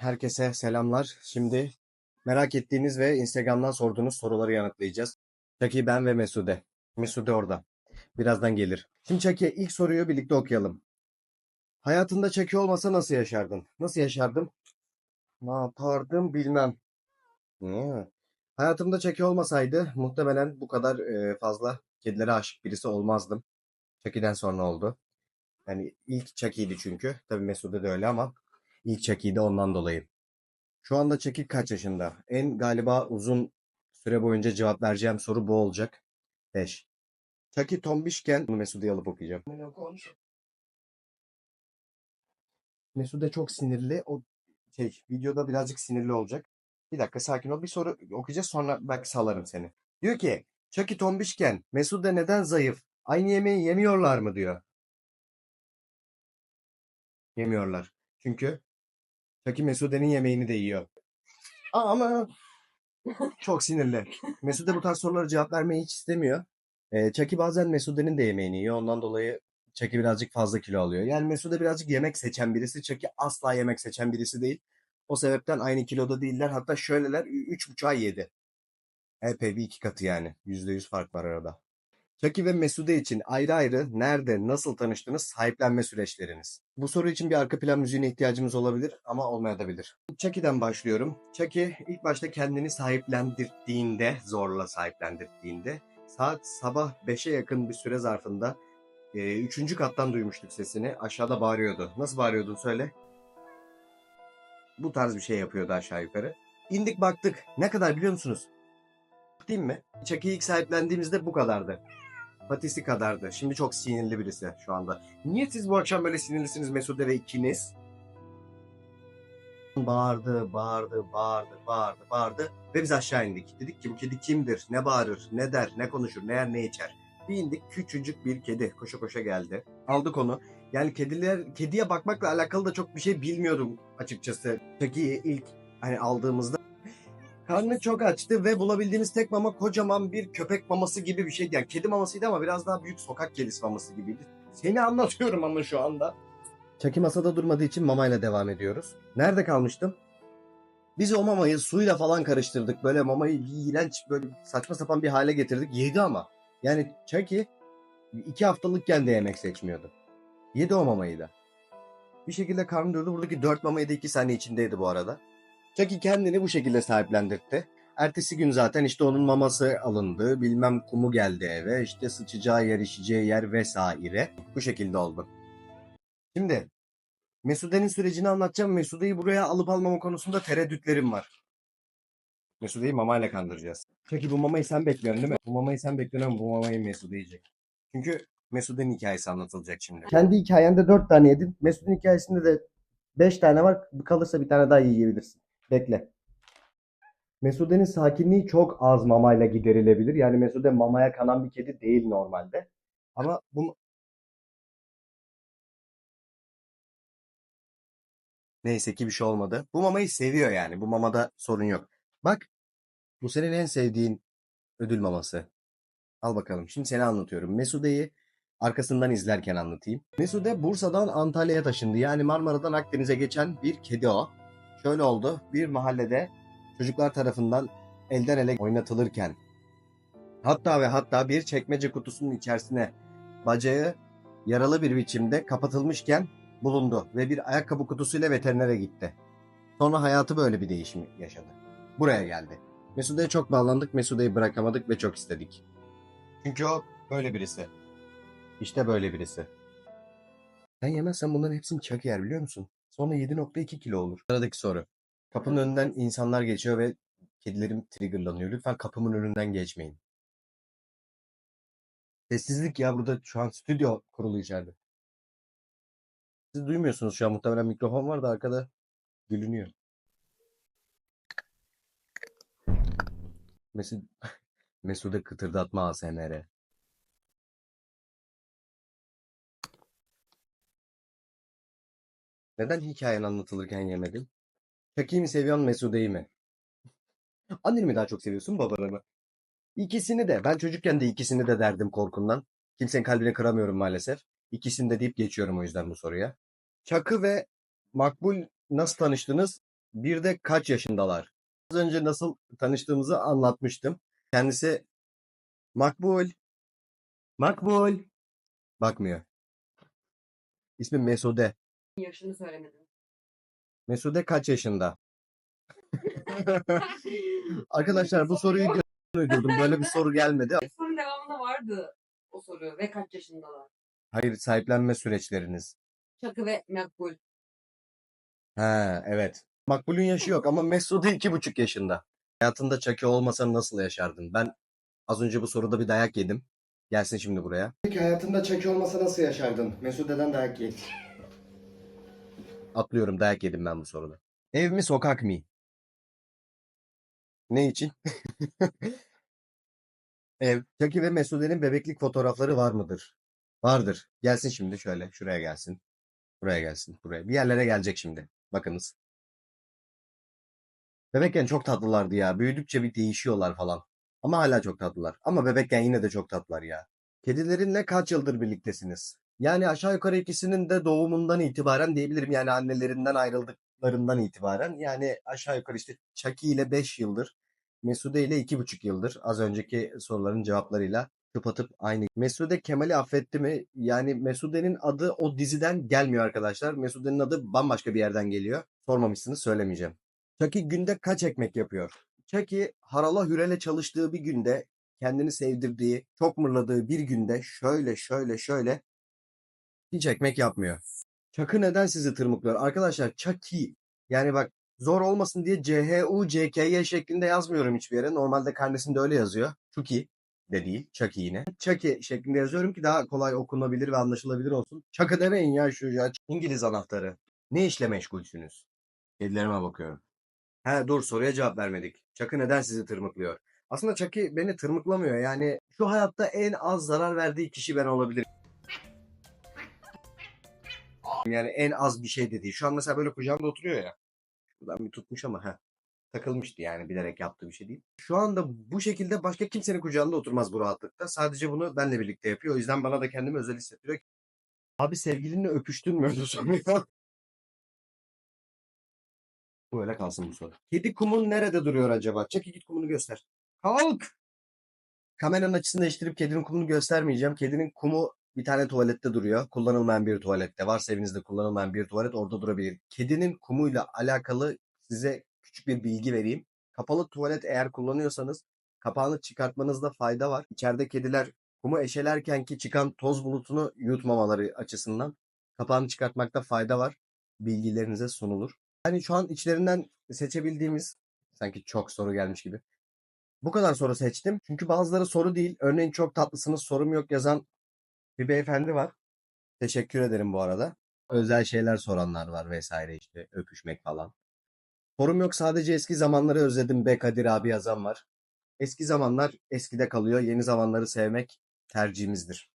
herkese selamlar. Şimdi merak ettiğiniz ve Instagram'dan sorduğunuz soruları yanıtlayacağız. Çaki ben ve Mesude. Mesude orada. Birazdan gelir. Şimdi Çaki ilk soruyu birlikte okuyalım. Hayatında Çaki olmasa nasıl yaşardın? Nasıl yaşardım? Ne yapardım bilmem. Hmm. Hayatımda Çaki olmasaydı muhtemelen bu kadar e, fazla kedilere aşık birisi olmazdım. Çaki'den sonra oldu. Yani ilk Çaki'ydi çünkü. Tabii Mesude de öyle ama ilk Çaki'ydi ondan dolayı. Şu anda Çaki kaç yaşında? En galiba uzun süre boyunca cevap vereceğim soru bu olacak. 5. Çaki tombişken bunu Mesude'ye alıp okuyacağım. Mesude çok sinirli. O şey videoda birazcık sinirli olacak. Bir dakika sakin ol. Bir soru okuyacağız sonra belki salarım seni. Diyor ki Çaki tombişken Mesude neden zayıf? Aynı yemeği yemiyorlar mı diyor. Yemiyorlar. Çünkü Çaki Mesude'nin yemeğini de yiyor. Ama çok sinirli. Mesude bu tarz sorulara cevap vermeyi hiç istemiyor. Ee, Çaki bazen Mesude'nin de yemeğini yiyor. Ondan dolayı Çaki birazcık fazla kilo alıyor. Yani Mesude birazcık yemek seçen birisi. Çaki asla yemek seçen birisi değil. O sebepten aynı kiloda değiller. Hatta şöyleler 3,5'a 7. Epey bir iki katı yani. %100 fark var arada. Çaki ve Mesude için ayrı ayrı nerede, nasıl tanıştınız, sahiplenme süreçleriniz. Bu soru için bir arka plan müziğine ihtiyacımız olabilir ama olmayabilir. Çaki'den başlıyorum. Çaki ilk başta kendini sahiplendirdiğinde, zorla sahiplendirdiğinde saat sabah 5'e yakın bir süre zarfında e, üçüncü kattan duymuştuk sesini. Aşağıda bağırıyordu. Nasıl bağırıyordun söyle. Bu tarz bir şey yapıyordu aşağı yukarı. İndik baktık. Ne kadar biliyor musunuz? Değil mi? Çaki'yi ilk sahiplendiğimizde bu kadardı. Patisi kadardı. Şimdi çok sinirli birisi şu anda. Niye siz bu akşam böyle sinirlisiniz Mesude ve ikiniz? Bağırdı, bağırdı, bağırdı, bağırdı, bağırdı ve biz aşağı indik. Dedik ki bu kedi kimdir, ne bağırır, ne der, ne konuşur, ne yer, ne içer. Bir indik küçücük bir kedi koşa koşa geldi. Aldık onu. Yani kediler, kediye bakmakla alakalı da çok bir şey bilmiyordum açıkçası. Peki ilk hani aldığımızda Karnı çok açtı ve bulabildiğimiz tek mama kocaman bir köpek maması gibi bir şeydi. Yani kedi mamasıydı ama biraz daha büyük sokak kedisi maması gibiydi. Seni anlatıyorum ama şu anda. Çaki masada durmadığı için mamayla devam ediyoruz. Nerede kalmıştım? Biz o mamayı suyla falan karıştırdık. Böyle mamayı iğrenç böyle saçma sapan bir hale getirdik. Yedi ama. Yani Çaki iki haftalıkken de yemek seçmiyordu. Yedi o mamayı da. Bir şekilde karnı doyurdu. Buradaki dört mamayı da iki saniye içindeydi bu arada. Chucky kendini bu şekilde sahiplendirdi. Ertesi gün zaten işte onun maması alındı. Bilmem kumu geldi eve. işte sıçacağı yer, içeceği yer vesaire. Bu şekilde oldu. Şimdi Mesude'nin sürecini anlatacağım. Mesude'yi buraya alıp almama konusunda tereddütlerim var. Mesude'yi mamayla kandıracağız. Peki bu mamayı sen bekliyorsun değil mi? Bu mamayı sen bekliyorsun bu mamayı Mesude yiyecek. Çünkü Mesude'nin hikayesi anlatılacak şimdi. Kendi hikayende dört tane yedin. Mesude'nin hikayesinde de beş tane var. Kalırsa bir tane daha yiyebilirsin. Bekle. Mesude'nin sakinliği çok az mamayla giderilebilir. Yani Mesude mamaya kanan bir kedi değil normalde. Ama bu Neyse ki bir şey olmadı. Bu mamayı seviyor yani. Bu mamada sorun yok. Bak. Bu senin en sevdiğin ödül maması. Al bakalım. Şimdi seni anlatıyorum. Mesude'yi arkasından izlerken anlatayım. Mesude Bursa'dan Antalya'ya taşındı. Yani Marmara'dan Akdeniz'e geçen bir kedi o. Şöyle oldu. Bir mahallede çocuklar tarafından elden ele oynatılırken hatta ve hatta bir çekmece kutusunun içerisine bacağı yaralı bir biçimde kapatılmışken bulundu ve bir ayakkabı kutusuyla veterinere gitti. Sonra hayatı böyle bir değişim yaşadı. Buraya geldi. Mesude'ye çok bağlandık, Mesude'yi bırakamadık ve çok istedik. Çünkü o böyle birisi. İşte böyle birisi. Sen yemezsen bunların hepsini çak yer biliyor musun? Sonra 7.2 kilo olur. Sıradaki soru. Kapının önünden insanlar geçiyor ve kedilerim triggerlanıyor. Lütfen kapımın önünden geçmeyin. Sessizlik ya burada şu an stüdyo kurulu içeride. Siz duymuyorsunuz şu an muhtemelen mikrofon var da arkada gülünüyor. Mesut Mesude kıtırdatma ASMR. Neden hikayen anlatılırken yemedin? Chucky'yi mi seviyorsun Mesude'yi mi? Anneni mi daha çok seviyorsun babanı mı? İkisini de. Ben çocukken de ikisini de derdim korkumdan. Kimsenin kalbini kıramıyorum maalesef. İkisini de deyip geçiyorum o yüzden bu soruya. Çakı ve Makbul nasıl tanıştınız? Bir de kaç yaşındalar? Az önce nasıl tanıştığımızı anlatmıştım. Kendisi Makbul. Makbul. Bakmıyor. İsmi Mesude. Yaşını söylemedin. Mesude kaç yaşında? Arkadaşlar bu soruyu uydurdum. Böyle bir soru gelmedi. Sorunun devamında vardı o soru ve kaç yaşındalar? Hayır sahiplenme süreçleriniz. Çakı ve Makbul. Ha evet. Makbul'ün yaşı yok ama Mesude iki buçuk yaşında. Hayatında Çaki olmasa nasıl yaşardın? Ben az önce bu soruda bir dayak yedim. Gelsin şimdi buraya. Peki hayatında Çaki olmasa nasıl yaşardın? Mesude'den dayak ye. Atlıyorum dayak yedim ben bu soruda. Ev mi sokak mı? Ne için? Ev. Çaki ve Mesude'nin bebeklik fotoğrafları var mıdır? Vardır. Gelsin şimdi şöyle. Şuraya gelsin. Buraya gelsin. Buraya. Bir yerlere gelecek şimdi. Bakınız. Bebekken çok tatlılardı ya. Büyüdükçe bir değişiyorlar falan. Ama hala çok tatlılar. Ama bebekken yine de çok tatlılar ya. Kedilerinle kaç yıldır birliktesiniz? Yani aşağı yukarı ikisinin de doğumundan itibaren diyebilirim. Yani annelerinden ayrıldıklarından itibaren. Yani aşağı yukarı işte Chucky ile 5 yıldır. Mesude ile 2,5 yıldır. Az önceki soruların cevaplarıyla tıpatıp aynı. Mesude Kemal'i affetti mi? Yani Mesude'nin adı o diziden gelmiyor arkadaşlar. Mesude'nin adı bambaşka bir yerden geliyor. Sormamışsınız söylemeyeceğim. Chucky günde kaç ekmek yapıyor? Chucky harala hürele çalıştığı bir günde kendini sevdirdiği, çok mırladığı bir günde şöyle şöyle şöyle hiç ekmek yapmıyor. Chucky neden sizi tırmıklıyor? Arkadaşlar Chucky yani bak zor olmasın diye C-H-U-C-K-Y şeklinde yazmıyorum hiçbir yere. Normalde karnesinde öyle yazıyor. Chucky de değil. Chucky yine. Chucky şeklinde yazıyorum ki daha kolay okunabilir ve anlaşılabilir olsun. Chucky demeyin ya şu ya. İngiliz anahtarı. Ne işle meşgulsünüz? Kedilerime bakıyorum. He dur soruya cevap vermedik. Chucky neden sizi tırmıklıyor? Aslında Chucky beni tırmıklamıyor. Yani şu hayatta en az zarar verdiği kişi ben olabilirim. Yani en az bir şey dediği. Şu an mesela böyle kucağımda oturuyor ya. Şuradan bir tutmuş ama ha takılmıştı yani bilerek yaptığı bir şey değil. Şu anda bu şekilde başka kimsenin kucağında oturmaz bu rahatlıkta. Sadece bunu benle birlikte yapıyor. O yüzden bana da kendimi özel hissettiriyor. Abi sevgilinle öpüştün mü? Öyle soruyor. Böyle kalsın bu soru. Kedi kumun nerede duruyor acaba? Çek git kumunu göster. Kalk! Kameranın açısını değiştirip kedinin kumunu göstermeyeceğim. Kedinin kumu bir tane tuvalette duruyor. Kullanılmayan bir tuvalette. Varsa evinizde kullanılmayan bir tuvalet orada durabilir. Kedinin kumuyla alakalı size küçük bir bilgi vereyim. Kapalı tuvalet eğer kullanıyorsanız kapağını çıkartmanızda fayda var. İçeride kediler kumu eşelerken ki çıkan toz bulutunu yutmamaları açısından kapağını çıkartmakta fayda var. Bilgilerinize sunulur. Yani şu an içlerinden seçebildiğimiz sanki çok soru gelmiş gibi. Bu kadar soru seçtim. Çünkü bazıları soru değil. Örneğin çok tatlısınız sorum yok yazan bir beyefendi var. Teşekkür ederim bu arada. Özel şeyler soranlar var vesaire işte öpüşmek falan. Sorum yok sadece eski zamanları özledim be Kadir abi yazan var. Eski zamanlar eskide kalıyor. Yeni zamanları sevmek tercihimizdir.